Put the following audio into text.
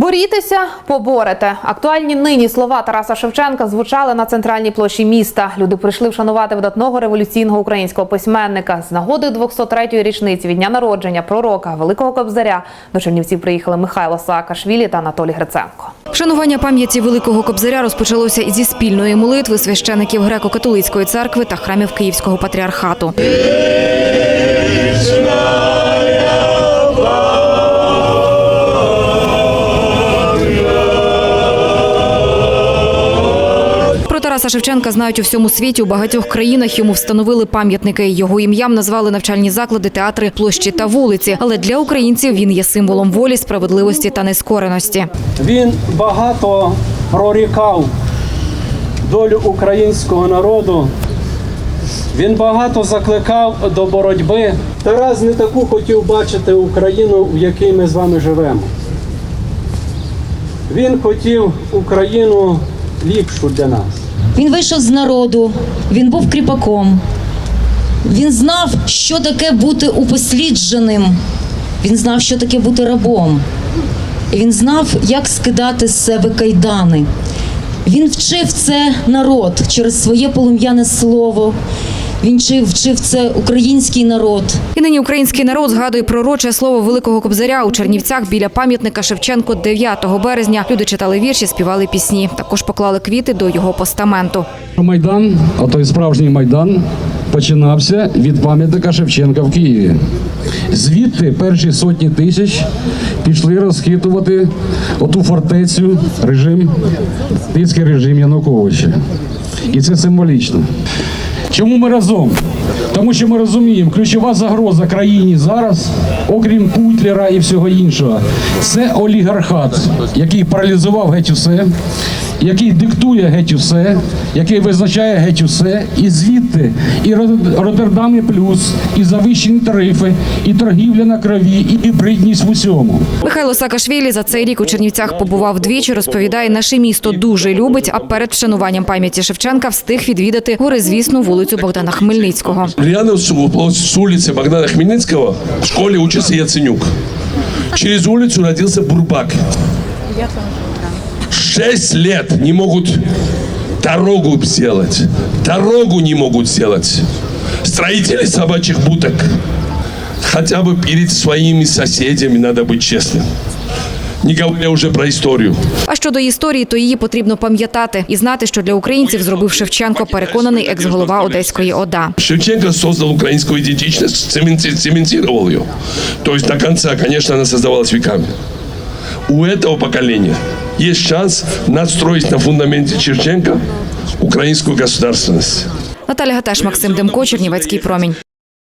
Борітеся, поборете. Актуальні нині слова Тараса Шевченка звучали на центральній площі міста. Люди прийшли вшанувати видатного революційного українського письменника. З нагоди 203-ї річниці від дня народження пророка Великого Кобзаря до Чернівців приїхали Михайло Саакашвілі та Анатолій Гриценко. Вшанування пам'яті Великого Кобзаря розпочалося зі спільної молитви священиків греко-католицької церкви та храмів Київського патріархату. Про Шевченка знають у всьому світі. У багатьох країнах йому встановили пам'ятники. Його ім'ям назвали навчальні заклади, театри, площі та вулиці. Але для українців він є символом волі, справедливості та нескореності. Він багато прорікав долю українського народу. Він багато закликав до боротьби. Тарас не таку хотів бачити Україну, в якій ми з вами живемо. Він хотів Україну ліпшу для нас. Він вийшов з народу, він був кріпаком. Він знав, що таке бути упослідженим. Він знав, що таке бути рабом. Він знав, як скидати з себе кайдани. Він вчив це народ через своє полум'яне слово. Він вчив, вчив це український народ. І нині український народ згадує пророче слово Великого Кобзаря у Чернівцях біля пам'ятника Шевченко 9 березня. Люди читали вірші, співали пісні. Також поклали квіти до його постаменту. Майдан, а той справжній майдан, починався від пам'ятника Шевченка в Києві. Звідти перші сотні тисяч пішли розхитувати оту фортецю режим, тицький режим Януковича. І це символічно. Чому ми разом? Тому що ми розуміємо, ключова загроза країні зараз, окрім Путлера і всього іншого, це олігархат, який паралізував геть усе, який диктує геть усе, який визначає геть усе, і звідти і Рот- Роттердам і плюс, і завищені тарифи, і торгівля на крові, і гібридність в усьому. Михайло Саакашвілі за цей рік у Чернівцях побував двічі. Розповідає, наше місто дуже любить. А перед вшануванням пам'яті Шевченка встиг відвідати горизвісну вулицю Богдана Хмельницького. Рядом с улицы Богдана Хмельницкого в школе учится Яценюк. Через улицу родился Бурбак. Шесть лет не могут дорогу сделать. Дорогу не могут сделать. Строители собачьих будок. Хотя бы перед своими соседями надо быть честным. Не говоря уже про историю. А щодо історії, то її потрібно пам'ятати і знати, що для українців зробив Шевченко, переконаний екс-голова Одеської ОДА. Шевченко создал украинскую идентичность, цементи- цементировал ее. То есть до конца, конечно, она создавалась веками. У этого поколения есть шанс надстроить на фундаменте Черченко украинскую государственность. Наталя Гатеш, Максим Демко, Чернівецький промінь.